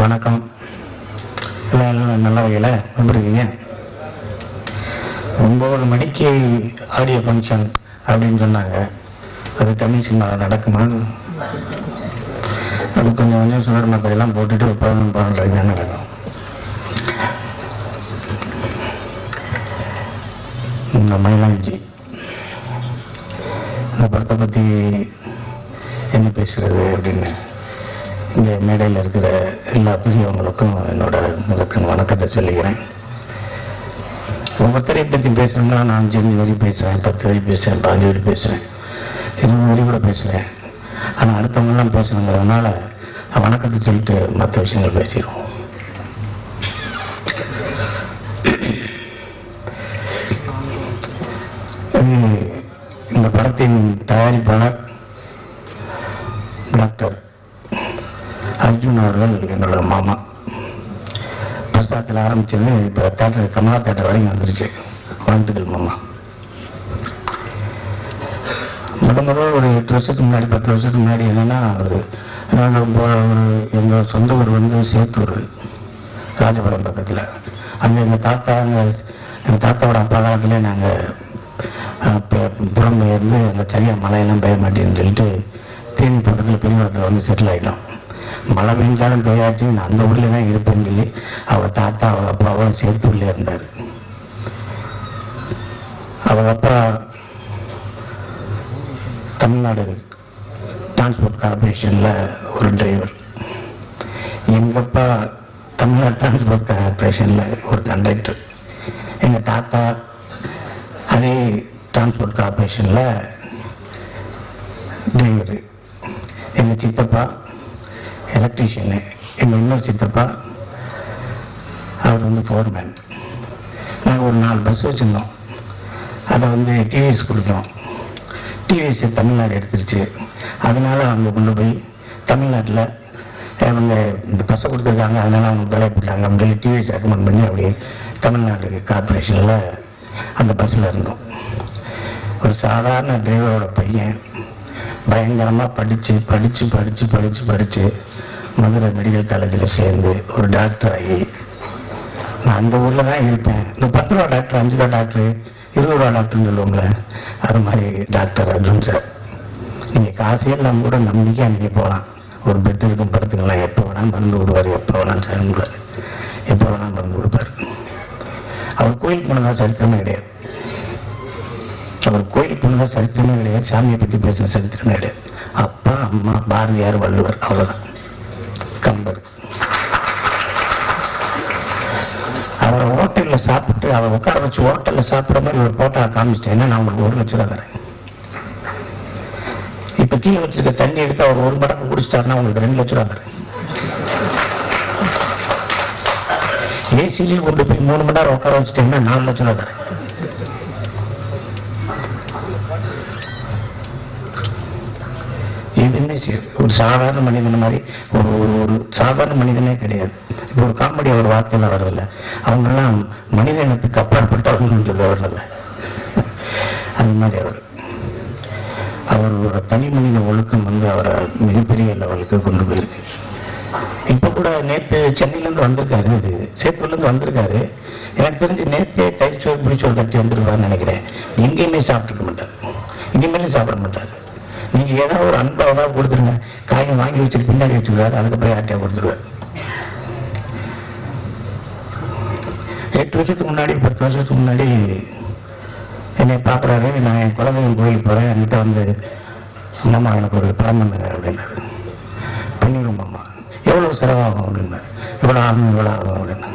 வணக்கம். எல்லாம் நல்ல வகையில் நம்பிருக்கீங்க எப்படி ஒம்பது மணிக்கு ஆடியோ ஃபங்க்ஷன் அப்படின்னு சொன்னாங்க. அது தமிழ் சினிமாவில் நடக்குமா? அது கொஞ்சம் கொஞ்சம் சுடர் மத்தையெல்லாம் போட்டுட்டு பதினொன்று பதினொன்றரை தான் நடக்கும். இந்த மயிலாஞ்சி. இந்த படத்தை பற்றி என்ன பேசுகிறது அப்படின்னு இந்த மேடையில் இருக்கிற எல்லா பெரியவங்களுக்கும் என்னோட முதற்கண் வணக்கத்தை சொல்லிக்கிறேன். ஒவ்வொருத்தரை பற்றி பேசணும்னா நான் அஞ்சு அஞ்சு வரி பேசுவேன் பத்து வரி பேசுவேன் பாஞ்சு வரி பேசுவேன் இருபது வரி கூட பேசுவேன் ஆனால் அடுத்தவங்களாம் பேசணுங்கிறதுனால வணக்கத்தை சொல்லிட்டு மற்ற விஷயங்கள் பேசிடுவோம். இந்த படத்தின் தயாரிப்பாளர் டாக்டர் அர்ஜுன் அவர்கள் என்னோட மாமா. பிரசாத்தில் ஆரம்பிச்சது இப்போ தேட்டர் கமலா தேட்டர் வரைக்கும் வந்துருச்சு. வாழ்த்துக்கள் மாமா. முத முதல் ஒரு எட்டு வருஷத்துக்கு முன்னாடி பத்து வருஷத்துக்கு முன்னாடி என்னென்னா ஒரு நாங்கள் ஒரு எங்கள் சொந்த ஊர் வந்து சேத்தூர் ராஜபாளையம் பக்கத்தில். அங்கே எங்கள் தாத்தா எங்கள் எங்கள் தாத்தாவோட அப்பா காலத்துலேயே நாங்கள் புறம்பெயர்ந்து அங்கே சரியாக மழையெல்லாம் பெய்ய மாட்டேன்னு சொல்லிட்டு தேனி பக்கத்தில் பெரியவரத்தில் வந்து செட்டில் ஆகிட்டோம் மழை பெஞ்சாலும் பெய்யாட்டி நான் அந்த ஊரில் தான் இருப்பேன்னு சொல்லி அவள் தாத்தா அவள் அப்பாவும் சேத்தூர்லேயே இருந்தார். அவள் அப்பா தமிழ்நாடு டிரான்ஸ்போர்ட் கார்பரேஷனில் ஒரு டிரைவர் எங்கள் அப்பா தமிழ்நாடு டிரான்ஸ்போர்ட் கார்பரேஷனில் ஒரு கண்டக்டர் எங்கள் தாத்தா அதே டிரான்ஸ்போர்ட் கார்பரேஷனில் டிரைவரு எங்கள் சித்தப்பா எலக்ட்ரீஷியனு எங்கள் இன்னொரு சித்தப்பா அவர் வந்து ஃபோர்மேன் நாங்கள் ஒரு நாலு பஸ் வச்சுருந்தோம். அதை வந்து டிவிஎஸ் கொடுத்தோம். டிவிஎஸ் தமிழ்நாடு எடுத்துருச்சு. அதனால் அவங்க கொண்டு போய் தமிழ்நாட்டில் அவங்க இந்த பஸ்ஸை கொடுத்துருக்காங்க. அதனால் அவங்க வேலை போட்டாங்க அவங்க டிவிஎஸ் அட்மெண்ட் பண்ணி அப்படியே தமிழ்நாடு கார்பரேஷனில் அந்த பஸ்ஸில் இருந்தோம். ஒரு சாதாரண டிரைவரோட பையன் பயங்கரமாக படித்து படித்து படித்து படித்து படித்து மதுரை மெடிக்கல் காலேஜில் சேர்ந்து ஒரு டாக்டர் ஆகி நான் அந்த ஊரில் தான் இருப்பேன். இந்த பத்து ரூபா டாக்டர் அஞ்சு ரூபா டாக்டர் இருபது ரூபா டாக்டர்னு சொல்லுவோம்ல அது மாதிரி டாக்டர் அர்ஜுன் சார் நீங்கள் காசே இல்லாமல் கூட நம்பிக்கையாக நீங்கள் போகலாம். ஒரு பெட் இருக்கும் படுத்துக்கலாம் எப்போ வேணாலும் மருந்து விடுவார் எப்போ வேணாலும் சார் எப்போ வேணாலும் மருந்து கொடுப்பார். அவர் கோயிலுக்கு போனதா சரித்திரமே கிடையாது. அவர் கோயில் போனதா சரித்திரமே கிடையாது. சாமியை பற்றி பேசுகிற சரித்திரமே கிடையாது. அப்பா அம்மா பாரதியார் வள்ளுவர் அவ்வளோதான் கம்பர். அவரை ஹோட்டலில் சாப்பிட்டு அவரை உட்கார வச்சு ஹோட்டலில் சாப்பிட்ற மாதிரி ஒரு போட்டோ காமிச்சிட்டேன்னா நான் உங்களுக்கு ஒரு லட்ச ரூபா தரேன். இப்போ கீழே வச்சிருக்க தண்ணி எடுத்து அவர் ஒரு மடங்கு குடிச்சிட்டாருன்னா உங்களுக்கு ரெண்டு லட்ச ரூபா தரேன். ஏசிலேயே கொண்டு போய் மூணு மணி நேரம் உட்கார வச்சுட்டேன்னா நாலு லட்ச ரூபா தரேன் எதுவுமே சரி ஒரு சாதாரண மனிதன் மாதிரி ஒரு ஒரு ஒரு சாதாரண மனிதனே கிடையாது. இப்போ ஒரு காமெடி அவர் வார்த்தையில் வர்றதில்ல அவங்கெல்லாம் மனித இனத்துக்கு அப்பாற்பட்டவர்கள் சொல்லி வர்றதில்ல அது மாதிரி அவர். அவரோட தனி மனித ஒழுக்கம் வந்து அவரை மிகப்பெரிய லெவலுக்கு கொண்டு போயிருக்கு. இப்போ கூட நேற்று சென்னையிலேருந்து வந்திருக்காரு இது. சேத்தூர்லேருந்து வந்திருக்காரு. எனக்கு தெரிஞ்சு நேற்றே தயிர் சோறு பிடிச்சோறு கட்டி வந்திருப்பாருன்னு நினைக்கிறேன். எங்கேயுமே சாப்பிட்ருக்க மாட்டார். இனிமேலும் சாப்பிட மாட்டார். நீங்கள் ஏதாவது ஒரு அன்பை ஏதாவது கொடுத்துருங்க. காயம் வாங்கி வச்சுட்டு பின்னாடி வச்சுக்கிறாரு அதுக்கப்புறம் யார்கிட்டயா கொடுத்துருவார். எட்டு வருஷத்துக்கு முன்னாடி பத்து வருஷத்துக்கு முன்னாடி என்னை பார்க்குறாரு. நான் என் குழந்தைங்க கோயிலுக்கு போகிறேன் என்கிட்ட வந்து மாமா எனக்கு ஒரு படம் பண்ணுங்க அப்படின்னாரு. பண்ணிடுவோம் மாமா. எவ்வளோ செலவாகும்? அப்படின்னாரு. இவ்வளோ ஆகும் இவ்வளோ ஆகும் அப்படின்னா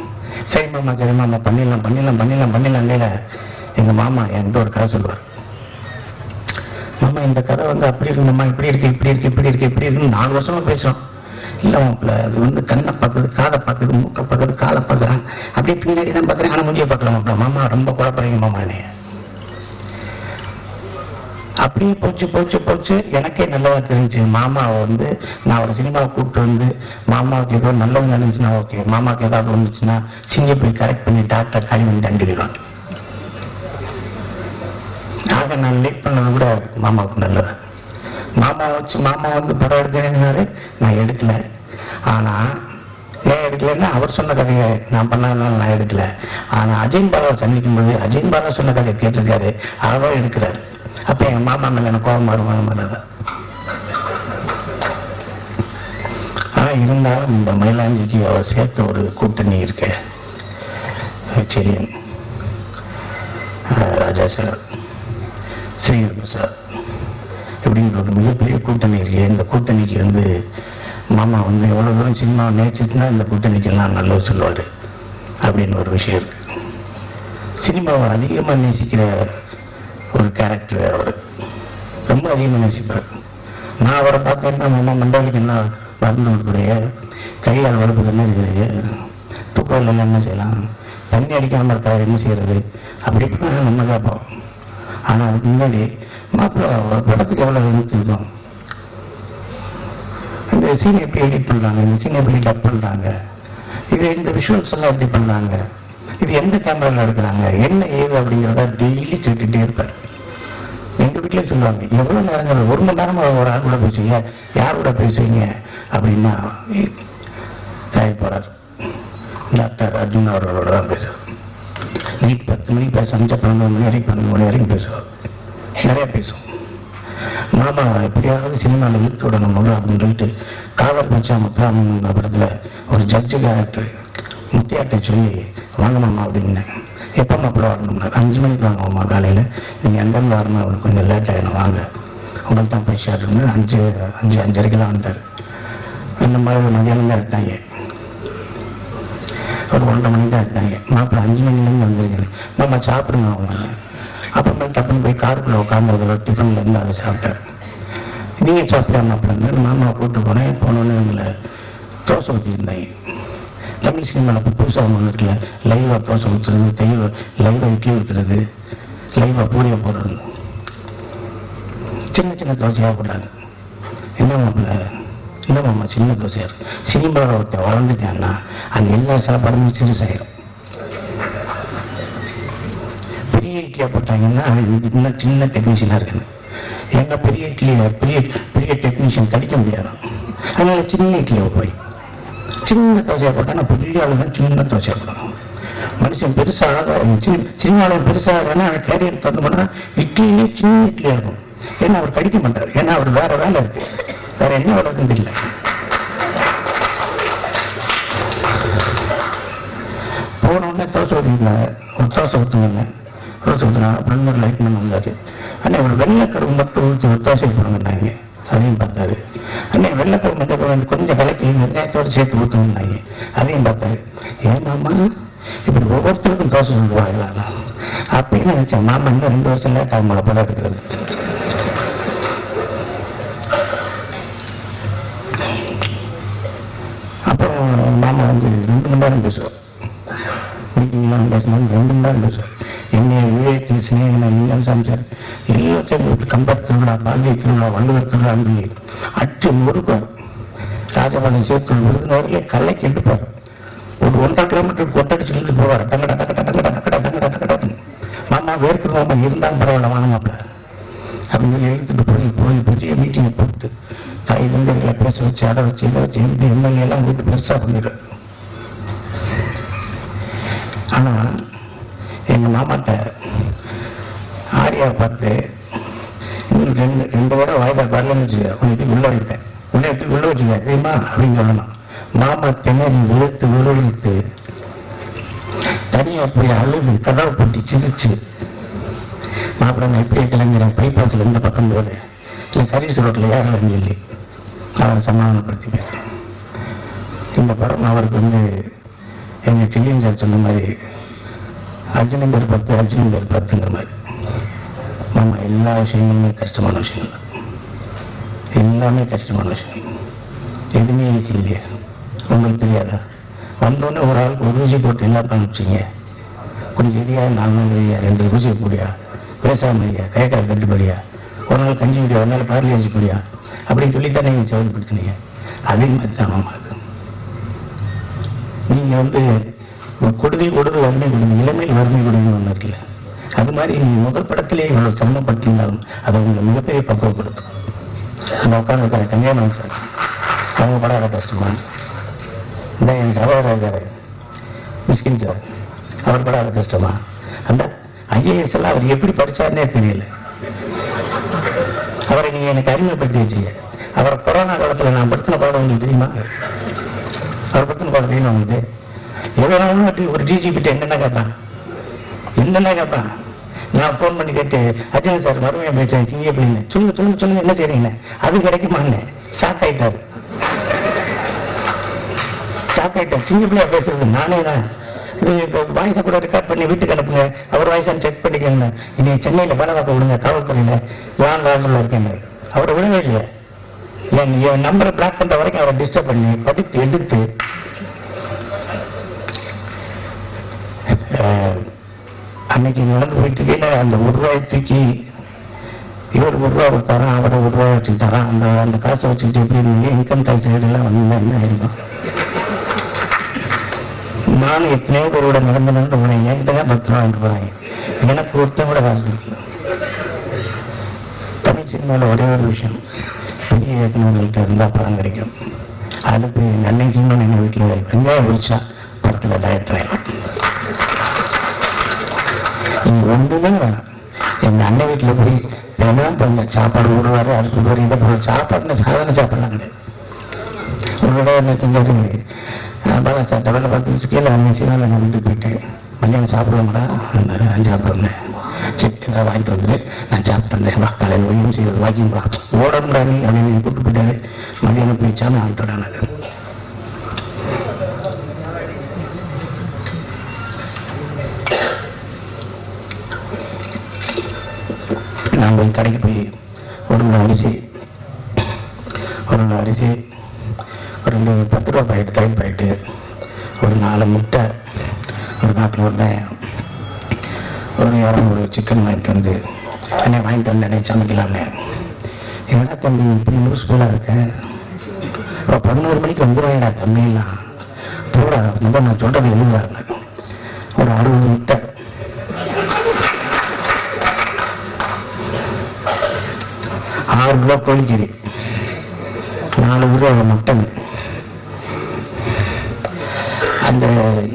சரி மாமா சரி மாமா. பண்ணிடலாம் பண்ணிடலாம் பண்ணிடலாம் பண்ணிடலாம் எங்கள் மாமா என்கிட்ட ஒரு கதை சொல்லுவார். மாமா இந்த கதை வந்து அப்படி இருக்குமாம்மா இப்படி இருக்கு இப்படி இருக்கு இப்படி இருக்கு இப்படி இருக்குன்னு நாலு வருஷமா பேசுறோம். இல்லை மாப்பிள்ள அது வந்து கண்ணை பார்க்குது காதை பார்க்குது மூக்கை பார்க்குது காலை பார்க்குறான். அப்படியே பின்னாடி தான் பார்க்குறேன் ஆனால் முஞ்சியை பார்க்கல மாப்பிள்ள மாமா ரொம்ப குழப்பறீங்க மாமானே அப்படியே போச்சு போச்சு போச்சு. எனக்கே நல்லதாக தெரிஞ்சு மாமாவை வந்து நான் ஒரு சினிமாவை கூப்பிட்டு வந்து மாமாவுக்கு ஏதோ நல்லது நடந்துச்சுன்னா ஓகே மாமாவுக்கு ஏதாவது வந்துச்சுன்னா சிங்க போய் கரெக்ட் பண்ணி டாக்டர் காலி பண்ணி தண்டிடுவாங்க. ஆக நான் லேட் பண்ணது கூட மாமாவுக்கு நல்லது. மாமா வச்சு மாமா வந்து படம் எடுக்கிறேன்னாரு நான் எடுக்கல. ஆனால் ஏன் எடுக்கலைன்னா அவர் சொன்ன கதையை நான் பண்ணாதனால நான் எடுக்கல. ஆனால் அஜயன் பாலாவை சந்திக்கும் போது அஜயன் பாலா சொன்ன கதையை கேட்டிருக்காரு அவர் எடுக்கிறாரு. அப்போ என் மாமா மேலே எனக்கு கோபம் வருமானம் வராதான் ஆனால் இருந்தாலும் இந்த மயிலாஞ்சிக்கு அவர் சேர்த்த ஒரு கூட்டணி இருக்க. சரி. ராஜா சார். ஸ்ரீகர் சார் இப்படிங்கிற ஒரு மிகப்பெரிய கூட்டணி இருக்கு. இந்த கூட்டணிக்கு வந்து மாமா வந்து எவ்வளோ தூரம் சினிமா நேசிச்சுன்னா இந்த கூட்டணிக்கெல்லாம் நல்லது சொல்லுவார். அப்படின்னு ஒரு விஷயம் இருக்கு. சினிமாவை அதிகமாக நேசிக்கிற ஒரு கேரக்டர் அவர். ரொம்ப அதிகமாக நேசிப்பார். நான் அவரை பார்த்தேன்னா மாமா மண்டலுக்கு என்ன மருந்து கொடுக்குறைய கையால் வளர்ப்புக்கு என்ன இருக்கிறது தூக்கம் இல்லைன்னா என்ன செய்யலாம் தண்ணி அடிக்காமல் இருக்காது என்ன செய்யறது அப்படி நம்ம கேட்போம். ஆனால் அதுக்கு முன்னாடி மாப்பிள்ளை படத்துக்கு எவ்வளோ எழுத்துக்கிறோம் இந்த சீன் எப்படி எடிட் பண்ணுறாங்க இந்த சீன் எப்படி டப் பண்ணுறாங்க இது இந்த விஷுவல்ஸ் எல்லாம் எப்படி பண்ணுறாங்க இது எந்த கேமராவில் எடுக்கிறாங்க என்ன ஏது அப்படிங்கிறத டெய்லி கேட்டுகிட்டே இருப்பார். எங்கள் வீட்டிலே சொல்லுவாங்க எவ்வளோ நேரங்கள் ஒரு மணி நேரமாக ஒரு ஆள் கூட பேசுவீங்க யார் கூட பேசுவீங்க அப்படின்னா தேவைப்படாது டாக்டர் அர்ஜுன் அவர்களோட தான் பேசுவார். நைட் பத்து மணிக்கு பேச அஞ்சு பன்னெண்டு மணி வரைக்கும் பன்னெண்டு மணி வரைக்கும் பேசுவார். நிறைய பேசுவோம். மாமா எப்படியாவது சினிமாவில் இழுத்து விடணும் முதல்ல அப்படின்னு சொல்லிட்டு காதல் மச்சா முத்துராமன் படத்தில் ஒரு ஜட்ஜு கேரக்டர் முத்தியாட்டை சொல்லி வாங்க மாமா அப்படின்னு எப்போ மாப்பிள்ள வரணும்னா? அஞ்சு மணிக்கு வாங்க மாமா காலையில். நீங்கள் எங்கேருந்து வரணும்? அவனுக்கு கொஞ்சம் லேட் ஆகிடும் வாங்க. உங்களுக்கு தான் போய் ஷேர்னு அஞ்சு அஞ்சு அஞ்சரைக்கெல்லாம் வந்துட்டார். இந்த மாதிரி மதியானம் தான் எடுத்தாங்க ஒரு ஒன்றரை மணிக்கு தான் எடுத்தாங்க மாப்பிள்ளை அஞ்சு மணிலேருந்து வந்திருக்கேன் மாமா சாப்பிடுங்க அவங்க. அப்புறமே டக்குன்னு போய் காருக்குள்ளே உட்காந்து ஒரு டிஃபனில் அதை சாப்பிட்டேன் நீங்கள் சாப்பிட்டா மாப்பிள்ளை மாமாவை கூப்பிட்டு போனேன். போனோன்னே எங்களை தோசை ஊற்றிருந்தாங்க தமிழ் சினிமாவில் இப்போ புதுசாக ஒன்று இருக்குல்ல லைவாக தோசை ஊற்றுறது தெய்வ லைவாக இட்லி ஊற்றுறது லைவாக பூரியை போடுறது. சின்ன சின்ன தோசையாக போடுறாங்க என்ன மாப்பிள்ள? இல்லை மாமா சின்ன தோசையார் இருக்கு சினிமாவில் ஒருத்தர் வளர்ந்துட்டான்னா அந்த எல்லா சாப்பாடுமே சிறுசாயிரும் பெரிய இட்லியாக போட்டாங்கன்னா இன்னும் சின்ன டெக்னீஷியனாக இருக்குன்னு ஏன்னா பெரிய இட்லி பெரிய பெரிய டெக்னீஷியன் கடிக்க முடியாது அதனால சின்ன இட்லியை போய் சின்ன தோசையாக போட்டால் பெரிய ஆளு தான் சின்ன தோசையாக போடணும் மனுஷன் பெருசாக சினிமாவில் பெருசாக கேரியர் திறந்து பண்ணால் இட்லியே சின்ன இட்லியாக இருக்கும். ஏன்னா அவர் கடிக்க மாட்டார். ஏன்னா அவர் வேற வேலை இருக்குது வேற என்ன வேலை இல்லை. போன உடனே தோசை ஊற்றிருந்தாங்க ஒரு தோசை ஊற்றுங்க தோசை ஊற்றுனா அப்படின்னு ஒரு லைட் மேன் வந்தார். அண்ணே ஒரு வெள்ளைக்கருவு மட்டும் ஊற்றி ஒரு தோசை போடுங்கன்னாங்க. அதையும் பார்த்தாரு. அண்ணே வெள்ளைக்கருவு மட்டும் கொஞ்சம் கலக்கி வெங்காயத்தோடு சேர்த்து ஊற்றுங்கன்னாங்க அதையும் பார்த்தாரு. ஏன் மாமா இப்படி ஒவ்வொருத்தருக்கும் தோசை சொல்லுவாங்களா? அப்படின்னு நினச்சேன். மாமா இன்னும் ரெண்டு வருஷம் லேட் ஆகும் போல படம் எடுக்கிறது ரெண்டு நேரம் பேசுவார் மீட்டிங்லாம் பேசணும் ரெண்டு தான் நேரம் பேசுவார் என்னைய விவேக் சினேகனை இல்லைன்னு சமைச்சார் எல்லாத்தையும் கம்பர் திருவிழா பாந்திய திருவிழா வள்ளுவர் திருவிழான்னு அச்சு முறுப்பார் ராஜபாளையம் சேர்த்து விருதுநகர்லேயே கல்லை கெட்டுப்பார். ஒரு ஒன்றரை கிலோமீட்டர் கொட்டடிச்சு இருந்து போவார் டங்கடா டக்கடா டங்கடா டக்கடா டங்கடா டக்கடான்னு மாமா வேர்க்குது மாமா இருந்தாலும் பரவாயில்ல வாங்க அப்படின்னு எழுத்துட்டு போய் போய் பெரிய மீட்டிங்கை போட்டு தாய் தந்தைகளை பேச வச்சு அடை வச்சு இதை வச்சு எம்பி எம்எல்ஏலாம் கூப்பிட்டு பெருசாக பண்ணிடுறேன் ஆனால் எங்கள் மாமாட்ட ஆரியாவை பார்த்து இன்னும் ரெண்டு ரெண்டு தடவை வாய்தா வரலன்னு வச்சுக்க உன்னை தூக்கி உள்ள வைப்பேன் உன்னை எடுத்து உள்ள வச்சுக்க தெரியுமா? அப்படின்னு சொல்லணும். மாமா திணறி விழுத்து விழுவிழுத்து தனியாக போய் அழுது கதவை பூட்டி சிரிச்சு மாப்பிள்ள நான் இப்படியே கிளம்புறேன். பைபாஸில் இந்த பக்கம் போகிறேன் இல்லை சர்வீஸ் ரோட்டில் ஏறலன்னு சொல்லி அவரை சமாதானப்படுத்தி பேசுகிறேன் இந்த படம் அவருக்கு வந்து எங்கள் சில்லியன் சார் சொன்ன மாதிரி அர்ஜுனன் பேர் பத்து அர்ஜுனன் பேர் பத்துங்கிற மாதிரி. நம்ம எல்லா விஷயங்களுமே கஷ்டமான விஷயங்கள். எல்லாமே கஷ்டமான விஷயம் எதுவுமே ஈஸி இல்லையா. உங்களுக்கு தெரியாதா? வந்தோடனே ஒரு ஆளுக்கு ஒரு ஊசி போட்டு எல்லாம் காமிச்சிங்க. கொஞ்சம் எரியா நாலு நாள் எரியா ரெண்டு ஊசி போடியா பேசாம இல்லையா கை கால் கட்டுப்படியா ஒரு நாள் கஞ்சி முடியா ஒரு நாள் பார்லி அரிசி குடியா அப்படின்னு சொல்லித்தான் நீங்கள் சவுதிப்படுத்தினீங்க அதே மாதிரி தான் மாமா நீங்கள் வந்து கொடுதி கொடுது வறுமை கொடுங்க இளமையில் வறுமை கொடுங்கன்னு ஒன்று இருக்குல்ல. அது மாதிரி நீங்கள் முதல் படத்திலே இவ்வளோ சிரமப்படுத்தினாலும் அது உங்களை மிகப்பெரிய பக்குவப்படுத்தும். அந்த இருக்கிற கல்யாணம் சார். அவங்க படம் அதை கஷ்டமா இந்த என் சகோதரர் இருக்காரு மிஸ்கின் சார். அவர் படாத கஷ்டமா அந்த ஐஏஎஸ் எல்லாம் அவர் எப்படி படிச்சாருன்னே தெரியல. அவரை நீங்கள் எனக்கு அறிமுகப்படுத்தி வச்சீங்க அவரை கொரோனா காலத்தில் நான் படுத்தின பாடம் உங்களுக்கு தெரியுமா? அவர் படுத்தின பாடம் தெரியுமா உங்களுக்கு எவ்வளோ ஒரு டிஜிபிட்ட என்னென்ன கேட்டான்? என்னென்ன கேட்டான்? நான் ஃபோன் பண்ணி கேட்டு அஜய் சார் வறுமையாக பேசுறேன் சிங்க அப்படின்னு சொல்லுங்க சொல்லுங்க சொல்லுங்க என்ன செய்றீங்க? அது கிடைக்குமான்னு. ஷாக் ஆயிட்டாரு ஷாக் ஆயிட்டார் சிங்க பிள்ளையா பேசுறது நானே தான். இது வாய்ஸை கூட ரெக்கார்ட் பண்ணி வீட்டுக்கு அனுப்புங்க. அவர் வாய்ஸை செக் பண்ணிக்கோங்க. இன்னைக்கு சென்னையில் பணம் பார்க்க விடுங்க காவல்துறையில். லான் ராஜில் இருக்கேன். அவரை விடவே இல்லையா. என் என் நம்பரை பிளாக் பண்ணுற வரைக்கும் அவரை டிஸ்டர்ப் பண்ணி படித்து எடுத்து அன்னைக்கு நடந்து போயிட்டு இருக்கையில அந்த ஒரு ரூபாய் தூக்கி இவர் ஒரு ரூபா கொடுத்தாரான் அவரை ஒரு ரூபா வச்சுக்கிட்டாரான் அந்த அந்த காசை வச்சுக்கிட்டு எப்படி இருந்தீங்க? இன்கம் டேக்ஸ் ரேடெல்லாம் வந்து என்ன ஆயிருக்கும் நானும் எத்தனையோ பேரோட நடந்து நடந்து போனேன். என்கிட்ட தான் பத்து ரூபா வாங்கிட்டு போகிறாங்க எனக்கு ஒருத்தம் கூட காசு கொடுக்கல. தமிழ் சினிமாவில் ஒரே ஒரு விஷயம். பெரிய இயக்குநர்கள்ட்ட இருந்தால் படம் கிடைக்கும். அடுத்து எங்கள் அன்னை எங்கள் வீட்டில் வெங்காயம் உரிச்சா படத்தில் டைரக்டர் ஆயிடும் நீங்க ஒன்றுமே வேணாம். எங்கள் அண்ணன் வீட்டில் போய் தினம் பண்ண சாப்பாடு விடுவாரு அதுக்கு ஒரு இதை போய் சாப்பாடுனா சாதாரண சாப்பாடுலாம் கிடையாது. ஒரு தடவை என்ன செஞ்சாரு பாலா சார் டபுள் பார்த்து வச்சு கீழே அண்ணன் சினால நான் வீட்டுக்கு போயிட்டு மதியானம் சாப்பிடுவோம்டா நான் சரி ஏதாவது வாங்கிட்டு வந்து நான் சாப்பிட்டேன் வா காலையில் ஒய்யும் செய்வது வாக்கிங் போகலாம் ஓடணும்டா நீ அப்படின்னு கூப்பிட்டு போயிட்டாரு. மதியானம் போய் சாமி வாங்கிட்டு அது நான் போய் கடைக்கு போய் உடம்புல அரிசி உடம்புல அரிசி ஒரு ரெண்டு பத்து ரூபா பாக்கெட்டு தயிர் பாக்கெட்டு ஒரு நாலு முட்டை ஒரு காட்டில் வெங்காயம் ஒரு சிக்கன் வாங்கிட்டு வந்து அண்ணே வாங்கிட்டு வந்து வந்தேனே சமைக்கலாம்னே. என்னடா தம்பி இப்படி யூஸ்ஃபுல்லாக இருக்க? இப்போ பதினோரு மணிக்கு வந்துடுவாங்கடா தம்பிலாம் போடா முதல் நான் சொல்கிறது எழுதுறாங்க ஒரு அறுபது முட்டை. ஆறு கிலோ கோழிக்கறி. நாலு கிலோ மட்டன். அந்த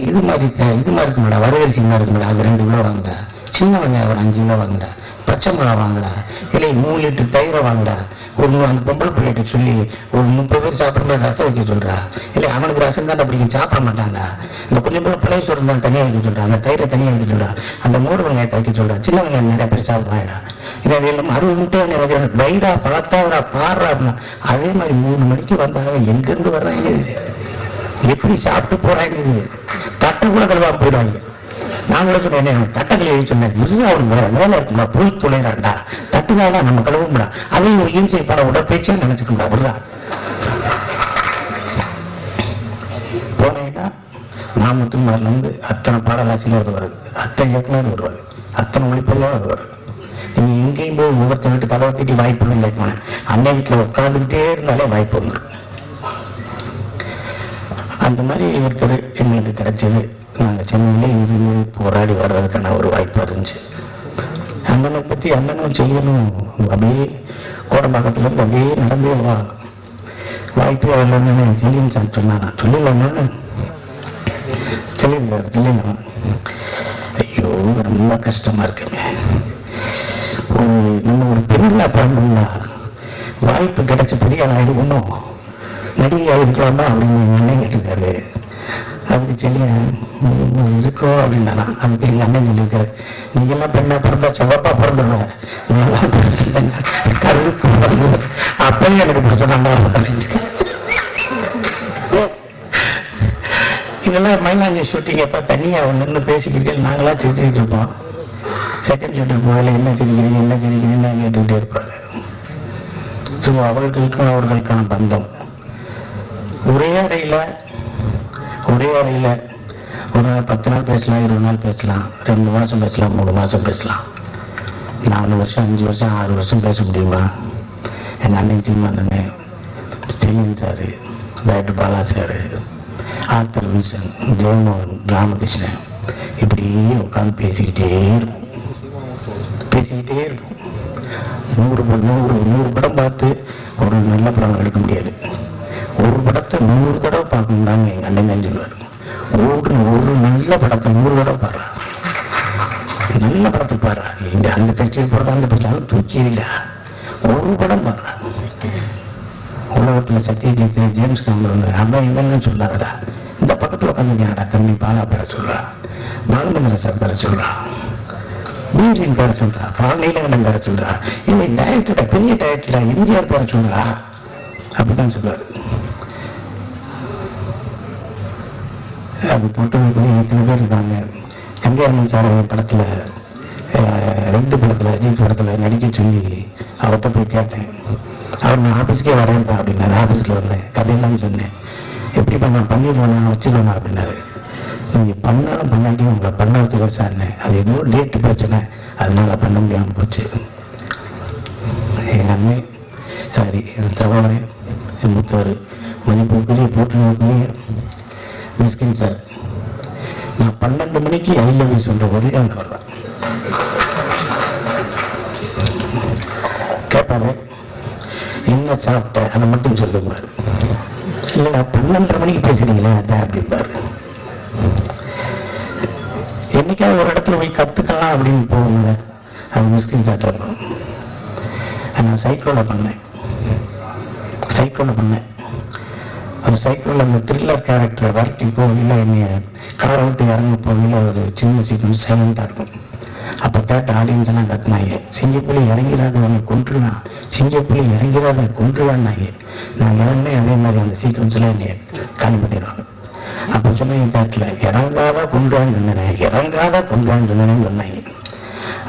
இது மாதிரி இது மாதிரி இருக்குமாடா வரகரிசி மாதிரி இருக்குமாடா அது ரெண்டு கிலோ வாங்குடா. சின்ன வெங்காயம் ஒரு அஞ்சு கிலோ வாங்கடா பச்சை மிளகா வாங்கடா இல்லை மூணு லிட்டர் தயிரை வாங்கடா. ஒரு அந்த பொம்பளை பிள்ளைகிட்ட சொல்லி ஒரு முப்பது பேர் சாப்பிட்ற மாதிரி ரசம் வைக்க சொல்றா. இல்லை அவனுக்கு ரசம் தான் பிடிக்கும் சாப்பிட மாட்டான்டா. இந்த கொஞ்சம் பேர் பழைய சோறு தான் தனியாக வைக்க சொல்கிறா அந்த தயிரை தனியாக வைக்க சொல்கிறா அந்த மூடு வெங்காயத்தை வைக்க சொல்றா. சின்ன வெங்காயம் நிறைய பேர் சாப்பிடுவாங்கடா. இதை எல்லாம் அறுபது முட்டை வைடா பார்த்தாவரா பாடுறா அப்படின்னா. அதே மாதிரி மூணு மணிக்கு வந்தாங்க எங்கேருந்து வர்றாங்க எப்படி சாப்பிட்டு போகிறாங்க இது? தட்டை கூட கழுவாம போயிடுவாங்க. நான் கூட சொன்னேன் என்ன, தட்டை கழுவி சொன்னேன் இது வேற வேலை இருக்குமா? போய் துளைறான்டா. தட்டுனாடா நம்ம கழுவும்டா. அதையும் ஒரு இம்சை பட உடற்பயிற்சியா நினைச்சுக்கோடா விடுறா போனீங்கன்னா நாமத்துமாரில் இருந்து அத்தனை பாடலாசிரியர் வருவார். அத்தனை இயக்குனர் வருவார். அத்தனை ஒளிப்பதியாக வருவார். நீங்கள் எங்கேயும் போய் ஒவ்வொருத்த வீட்டு கதவை தட்டி வாய்ப்பு இல்லை போனேன். வீட்டில் உட்காந்துக்கிட்டே இருந்தாலே வாய்ப்பு வந்துடும் அந்த மாதிரி ஒருத்தர் எங்களுக்கு கிடைச்சது. நாங்கள் சென்னையிலே இருந்து போராடி வர்றதுக்கான ஒரு வாய்ப்பு இருந்துச்சு. அண்ணனை பற்றி அண்ணனும் செய்யணும். அப்படியே கோடம்பாக்கத்துலேருந்து அப்படியே நடந்தே வா. வாய்ப்பே வரலன்னு செல்லின்னு சார் சொன்னாங்க சொல்லிடலான்னு சொல்லியிருந்தார் சொல்லிடலாம் ஐயோ ரொம்ப கஷ்டமா இருக்குமே. ஒரு நம்ம ஒரு பெண்களாக பிறந்திருந்தா வாய்ப்பு கிடைச்ச பெரிய ஆளாயிரு ஒன்றும் நடிகையாக இருக்கலாமா அப்படின்னு எங்கள் அண்ணன் அதுக்கு சரியா இருக்கோ அப்படின்னா அதுக்கு எங்கள் அண்ணன் சொல்லியிருக்காரு நீங்கள்லாம் பெண்ணா பிறந்தா சிவப்பாக பிறந்துடுவேன் நான் கருப்பு அப்பயும் எனக்கு பிரச்சனை அப்படின்னு இதெல்லாம் மயிலாஞ்சி ஷூட்டிங் எப்போ தனியாக நின்று பேசிக்கிறீர்கள் நாங்களாம் சிரிச்சுக்கிட்டு இருப்போம். செகண்ட் ஷூட்டிங் போகல என்ன சிரிக்கிறீங்க என்ன சிரிக்கிறீங்கன்னு கேட்டுக்கிட்டே இருப்பாங்க. ஸோ அவர்களுக்கும் அவர்களுக்கான பந்தம். ஒரே அறையில் ஒரே அறையில் ஒரு பத்து நாள் பேசலாம் இருபது நாள் பேசலாம் ரெண்டு மாதம் பேசலாம் மூணு மாதம் பேசலாம். நாலு வருஷம் அஞ்சு வருஷம் ஆறு வருஷம் பேச முடியுமா? எங்கள் அண்ணன் சீமா அண்ணன் Selvan sir doctor Bala sir Arthur Wilson Jeyamohan Ramakrishnan இப்படியே உட்காந்து பேசிக்கிட்டே இருப்போம். பேசிக்கிட்டே இருப்போம். நூறு நூறு நூறு படம் பார்த்து ஒரு நல்ல படம் எடுக்க முடியாது. ஒரு படத்தை நூறு தடவை பார்க்கணும்டாங்க எங்கள் அண்ணன் தான் சொல்லுவார். ஒரு ஒரு நல்ல படத்தை நூறு தடவை பாடுறான் நல்ல படத்தை பாடுறா. இந்த அந்த ஃபெஸ்டிவல் படம் அந்த ஃபெஸ்டிவல் தூக்கிடல ஒரு படம் பாடுறா. உலகத்தில் சத்யஜித் ஜேம்ஸ் காம்பர் அதான் அவன் இவங்க சொல்லாதடா. இந்த பக்கத்தில் உட்காந்துருக்காடா தம்பி பாலா பேர சொல்றா. பாலமந்திர சார் பேர சொல்றா. பீம்சின் பேர சொல்றா. பாலநீலகண்டன் பேர சொல்றா. இல்லை டயட்டில் பெரிய டயட்டில் எம்ஜிஆர் பேர சொல்றா. அப்படிதான் சொல்லுவார். அது போட்டதுக்குள்ளே எத்தனை பேர் இருக்காங்க. கங்கையம்மன் சார் படத்தில் ரெண்டு படத்தில் அஜித் படத்தில் நடிக்க சொல்லி அவர்கிட்ட போய் கேட்டேன். அவர் நான் ஆஃபீஸ்க்கே வரேன்ப்பா அப்படின்னாரு. ஆஃபீஸில் வந்தேன். கதையெல்லாம் சொன்னேன். எப்படிப்பா நான் பண்ணிடுவேன் நான் வச்சுருவேன் அப்படின்னாரு. நீங்கள் பண்ணாலும் பண்ணாட்டியும் உங்களை பண்ண வச்சுக்க சார்னேன் அது ஏதோ டேட்டு பிரச்சனை. அதனால் பண்ண முடியாமல் போச்சு. எங்கள் அண்ணன் சாரி என் சகோதரன் என் மூத்தவர் மணிப்பூக்குரிய போட்டுருந்ததுக்குரிய மிஸ்கின் சார் நான் பன்னெண்டு மணிக்கு ஐ லவ் யூ சொல்கிற ஒரே அந்த வர்றேன் கேட்பாரு என்ன சாப்பிட்ட? அதை மட்டும் சொல்லுங்க. இல்லை பன்னெண்டரை மணிக்கு பேசுறீங்களே அதான் அப்படிம்பாரு. என்னைக்காவது ஒரு இடத்துல போய் கற்றுக்கலாம் அப்படின்னு போகல அது மிஸ்கின் சார் தரணும் நான் சைக்கிளில் பண்ணேன். சைக்கிளில் பண்ணேன். அந்த சைக்கிளில் அந்த த்ரில்லர் கேரக்டரை வரட்டி போகல என்னைய காரை விட்டு இறங்க போகல ஒரு சின்ன சீக்கிரம் சைலண்டாக இருக்கும். அப்போ கேட்ட ஆடியன்ஸ் எல்லாம் கத்துனாங்க. சிங்கப்புலி இறங்கிறாத அவனை கொன்றுவான். சிங்கப்புலி இறங்கிறாத கொன்றுவான்னாங்க. நான் இறங்கினேன் அதே மாதிரி அந்த சீக்கிரம்ஸில் என்னை காலி பண்ணிடுவாங்க அப்போ சொன்னாங்க தேட்டில் இறங்காத கொன்றுவான்னு சொன்னேன். இறங்காத கொன்றுவான்னு சொன்னேன்னு சொன்னாங்க.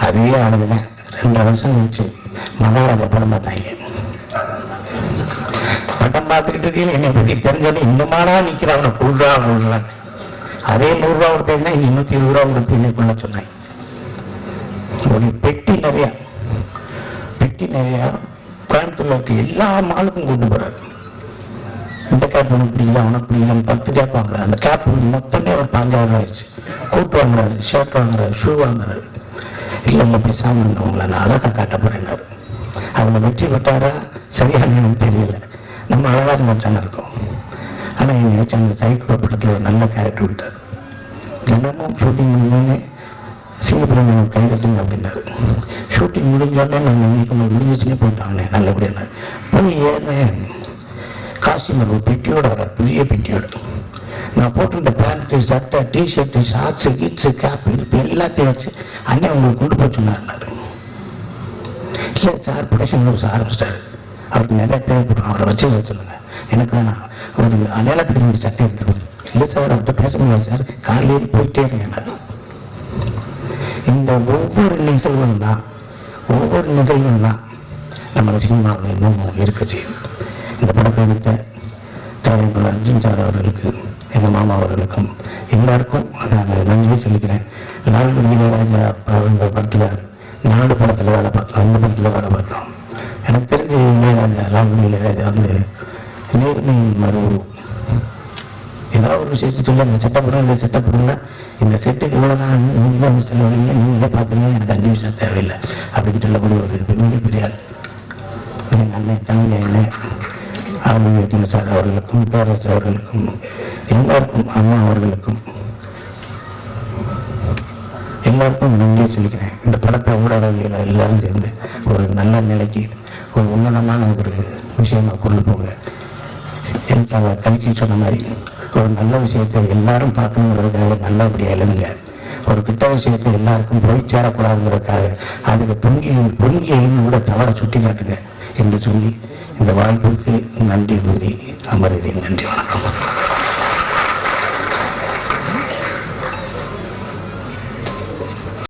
அதே ஆளுதுனேன் ரெண்டு வருஷம் கழிச்சு மகாராஜா படம் பார்த்தாங்க. படம் பார்த்துக்கிட்டு இருக்கையில் என்னை பற்றி தெரிஞ்சோடனே இன்னுமாடா நிற்கிறான் கொள்றா கொள்றான் அதே நூறுரூவா கொடுத்தீங்கன்னா இங்கே இருபது ரூபா கொடுத்து இன்னைக்குள்ள சொன்னாங்க ஒரு பெட்டி நிறையா பெட்டி நிறையா கோயம்புத்தூர்ல இருக்க எல்லா மாலுக்கும் கொண்டு போறாரு. இந்த கேப் உனக்கு பிடிக்கல உனக்கு பிடிக்கலன்னு பத்து கேப் வாங்குறாரு அந்த கேப் மொத்தமே ஒரு பாஞ்சாயிரம் ஆயிடுச்சு. கோட் வாங்குறாரு ஷர்ட் வாங்குறாரு ஷூ வாங்குறாரு. இல்லை இல்லை பேசாமல் உங்களை நான் அழகா காட்ட போறேன்னாரு. அதில் வெற்றி பெற்றாரா? சரியான எனக்கு தெரியல. நம்ம அழகாக இருந்தா இருக்கும். ஆனால் என்னை வச்சு அந்த சைக்கிள் படத்தில் ஒரு நல்ல கேரக்டர் விட்டார் தினமும் ஷூட்டிங் முடிஞ்சோடனே சீக்கிரம் எனக்கு கை கட்டுங்க அப்படின்னாரு. ஷூட்டிங் முடிஞ்சோடனே நான் இன்னைக்கு உங்களுக்கு முடிஞ்சிச்சுனே போயிட்டாங்க நல்லபடியான போய் ஏறினேன் காஸ்டியூமர் ஒரு பெட்டியோட வர பெரிய பெட்டியோட. நான் போட்டிருந்த பேண்ட்டு சட்டை டிஷர்ட்டு ஷார்ட்ஸு கிட்ஸு கேப்பு இப்போ எல்லாத்தையும் வச்சு அண்ணன் உங்களுக்கு கொண்டு போய் இல்லை சார் ப்ரொடக்ஷன் ஹவுஸ் ஆரம்பிச்சிட்டாரு. அவருக்கு நிறைய தேவைப்படும். அவரை வச்சு சொல்லுங்க. எனக்கு வேணாம். ஒரு அடையாளத்துக்கு ரெண்டு சட்டை எடுத்துக்கணும் இல்லை சார் அவர்கிட்ட பேச முடியாது சார். கார்ல போயிட்டே இருக்கேன் இந்த ஒவ்வொரு நிகழ்வும் தான் ஒவ்வொரு நிகழ்வும் தான் நம்ம சினிமாவில் இன்னும் இருக்க செய்யுது. இந்த படத்தை எடுத்த தயாரிப்பாளர் அர்ஜுன் சார் அவர்களுக்கு எங்கள் மாமா அவர்களுக்கும் எல்லாருக்கும் நான் நன்றியை சொல்லிக்கிறேன். லால் இளையராஜா அவங்க படத்தில் நாடு படத்தில் வேலை பார்த்தோம் அந்த படத்தில் வேலை பார்த்தோம். எனக்கு தெரிஞ்ச இளையராஜா லால்குடி இளையராஜா வந்து நேர்மையின் மறுவு ஏதாவது ஒரு விஷயத்தை சொல்லி அந்த செட்டப் பண்ணுங்க இந்த செட்டப் பண்ணுங்க இந்த செட்டுக்கு இவ்வளோ தான் நீங்கள் தான் செலவழிங்க நீங்களே பார்த்துங்க எனக்கு அஞ்சு விஷயம் தேவையில்லை. அப்படின்னு சொல்லக்கூடிய ஒரு மிகப்பெரிய ஆள். என் அண்ணன் தம்பி அண்ணன் ஆரோக்கிய சார் அவர்களுக்கும் பேரரசு அவர்களுக்கும் எல்லாருக்கும் அம்மா அவர்களுக்கும் எல்லாருக்கும் நன்றி சொல்லிக்கிறேன். இந்த படத்தை ஊடகவியல எல்லாரும் சேர்ந்து ஒரு நல்ல நிலைக்கு ஒரு உன்னதமான ஒரு விஷயமா கொண்டு போங்க. எனக்கு கல்வி சொன்ன மாதிரி. ஒரு நல்ல விஷயத்தை எல்லாரும் பார்க்கணுங்கிறதுக்காக நல்லபடியாக எழுதுங்க ஒரு கிட்ட விஷயத்தை எல்லாருக்கும் போய் சேரக்கூடாதுங்கிறதுக்காக அதுக்கு பொங்கி பொங்கி எழுந்து கூட தவற சுட்டி காட்டுங்க என்று சொல்லி இந்த வாய்ப்புக்கு நன்றி கூறி அமர்கிறேன். நன்றி வணக்கம்.